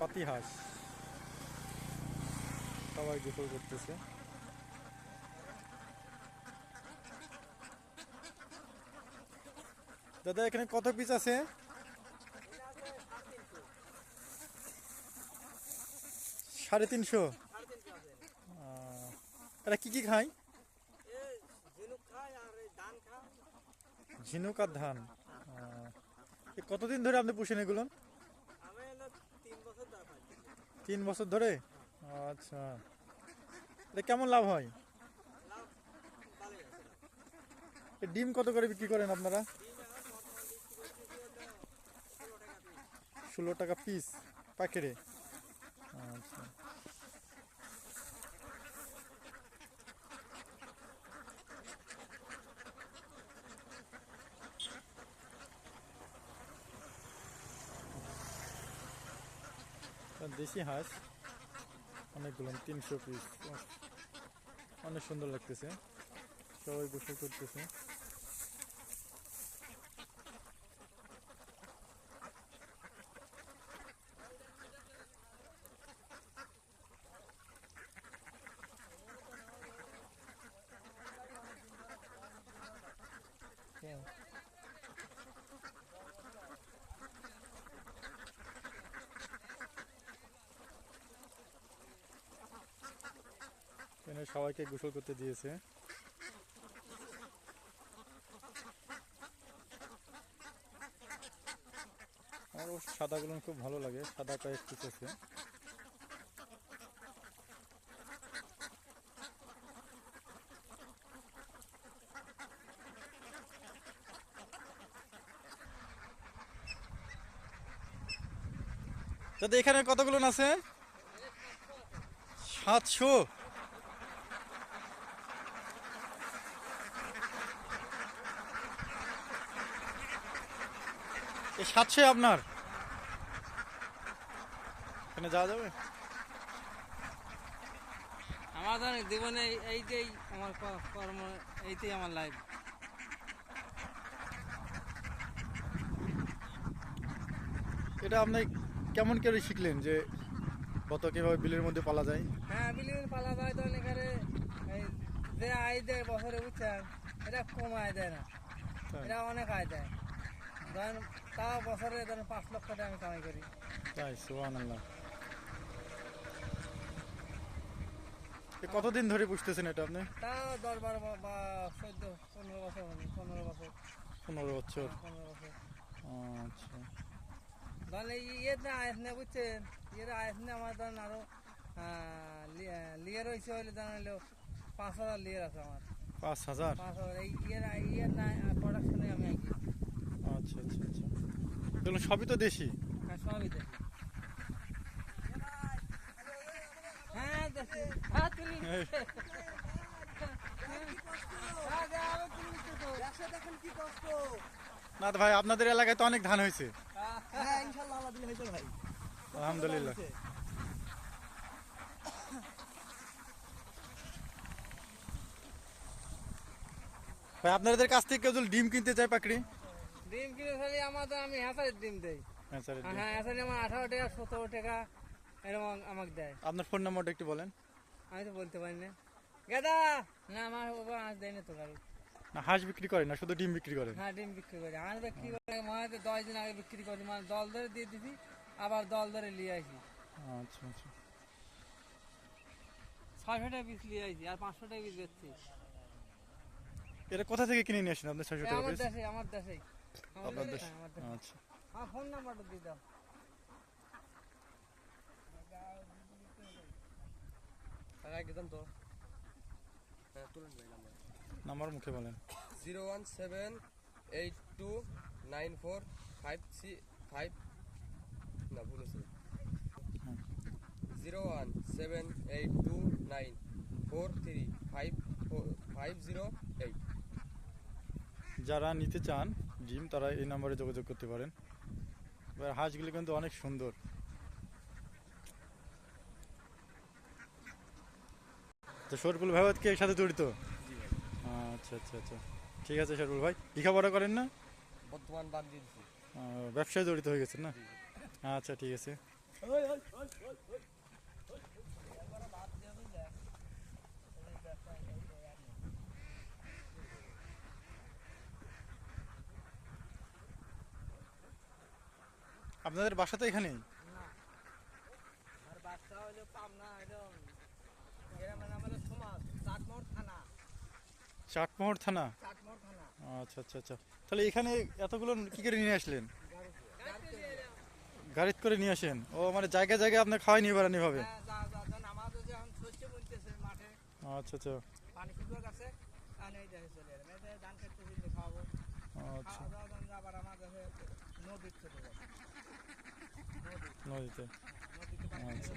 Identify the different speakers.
Speaker 1: পাতি হাঁস সবাই গোসল করতেছে। দাদা, এখানে কত পিস আছে? সাড়ে তিনশো। এরা কি কি খায়? ঝিনুক আর ধান। কতদিন ধরে আপনি পুষেন এগুলো? তিন বছর ধরে? আচ্ছা। এটা কেমন লাভ হয়? ডিম কত করে বিক্রি করেন আপনারা? ষোলো টাকা পিস প্যাকেটে দেশি হাঁস। অনেকগুলো তিনশো পিস অনেক সুন্দর লাগতেছে। সবাই গোসল করতেছে। এখানে সবাইকে গোসল করতে দিয়েছে। আমার অবশ্য সাদাগুলো খুব ভালো লাগে, সাদা কয়েক পিস আছে এখানে কতগুলো আছে? সাতশো। সাতশো আপনার। এখানে যাওয়া যাবে?
Speaker 2: আমাদের জীবনে এইটাই আমার কর্ম এইটাই আমার লাইফ
Speaker 1: এটা আপনি কেমন করে শিখলেন যে কত কীভাবে বিলের মধ্যে পালা যায়?
Speaker 2: হ্যাঁ বিলিয়ন পালা যায় তো এখানে যে আয় দেয় বছরে বুঝছেন? এটা কম আয় দেয় না। এটা অনেক আয় দেয়। ধরেন তাও বছরে ধরেন পাঁচ লক্ষ টাকা আমি কামাই করি।
Speaker 1: তাই আল্লাহ কতদিন ধরে পুষতেছেন এটা আপনি?
Speaker 2: তাও দশ বারো বা- চোদ্দ পনেরো বছর পনেরো বছর।
Speaker 1: পনেরো বছর।
Speaker 2: পনেরো বছর।
Speaker 1: আচ্ছা।
Speaker 2: এই ইয়ে না আয়স না বুঝছেন? ইয়ের আয়স না আমার ধরেন আরও লিয়ার হয়েছে ধরেন পাঁচ হাজার লিয়ার আছে আমার।
Speaker 1: পাঁচ হাজার?
Speaker 2: পাঁচ হাজার। এই ইয়ের ইয়ের না প্রোডাকশনে আমি আঁকি
Speaker 1: আচ্ছা আচ্ছা আচ্ছা এগুলো সবই তো দেশি।
Speaker 2: হ্যাঁ সবই হ্যাঁ হ্যাঁ তুমি।
Speaker 1: না ভাই আপনাদের এলাকায় তো অনেক ধান হয়েছে।
Speaker 2: হ্যাঁ
Speaker 1: আলহামদুলিল্লাহ। ভাই আপনাদের কাছ থেকে কেউ ডিম কিনতে চায় পাকড়ি?
Speaker 2: ডিম কিনে খালি আমাদের আমি হ্যাঁসারের ডিম দেই।
Speaker 1: হ্যাঁ স্যার
Speaker 2: হ্যাঁ হ্যাঁসারি আমার আঠারো টাকা সতেরো টাকা এরকম আমাকে দেয়।
Speaker 1: আপনার ফোন নাম্বারটা একটু বলেন।
Speaker 2: আমি তো বলতে পারি না। গেদা! না আমার বাবা আজ দেয় না তো কারও।
Speaker 1: না হাঁস বিক্রি করেন না শুধু ডিম বিক্রি করেন
Speaker 2: হ্যাঁ ডিম বিক্রি করি। আমি বিক্রি করি মনে হয় দশ দিন আগে বিক্রি করি মানে দল ধরে দিয়ে দিছি আবার দল ধরে নিয়ে আসি।
Speaker 1: আচ্ছা আচ্ছা।
Speaker 2: ছয়শো টাকা পিস নিয়ে আসি আর পাঁচশো টাকা পিস বেচছি।
Speaker 1: এটা কোথা থেকে কিনে নিয়ে আসেন আপনি ছয়শো টাকা
Speaker 2: আমার দেশে আমার দেশে
Speaker 1: আচ্ছা।
Speaker 2: ফোন নাম্বারটা দিয়ে দাও।
Speaker 3: একদম তো। হ্যাঁ ভাই নাম্বার
Speaker 1: নাম্বার মুখে বলেন।
Speaker 3: Zero one seven eight two nine four five three five না ভুল আছে zero one seven eight two nine four three five four five zero eight.
Speaker 1: যারা নিতে চান ডিম তারা এই নাম্বারে যোগাযোগ করতে পারেন। এবার হাঁসগুলি কিন্তু অনেক সুন্দর। তো শরফুল ভাই এর একসাথে জড়িত? আচ্ছা আচ্ছা আচ্ছা। ঠিক আছে শরপুল ভাই লেখাপড়া করেন না?
Speaker 3: বর্তমান বাদ
Speaker 1: দিয়েছি। ব্যবসায় জড়িত হয়ে গেছেন না? আচ্ছা ঠিক আছে।
Speaker 4: আপনাদের বাসা তো এখানেই?
Speaker 1: চাটমোহর থানা।
Speaker 4: আচ্ছা আচ্ছা আচ্ছা। তাহলে এখানে এতগুলো কি করে নিয়ে আসলেন? গাড়ি করে নিয়ে আসেন। ও মানে জায়গায় জায়গায় আপনার খাওয়াই নিয়ে বেড়ানি
Speaker 1: ভাবে
Speaker 4: আচ্ছা আচ্ছা। আচ্ছা। নদীতে
Speaker 1: নদীতে
Speaker 4: আচ্ছা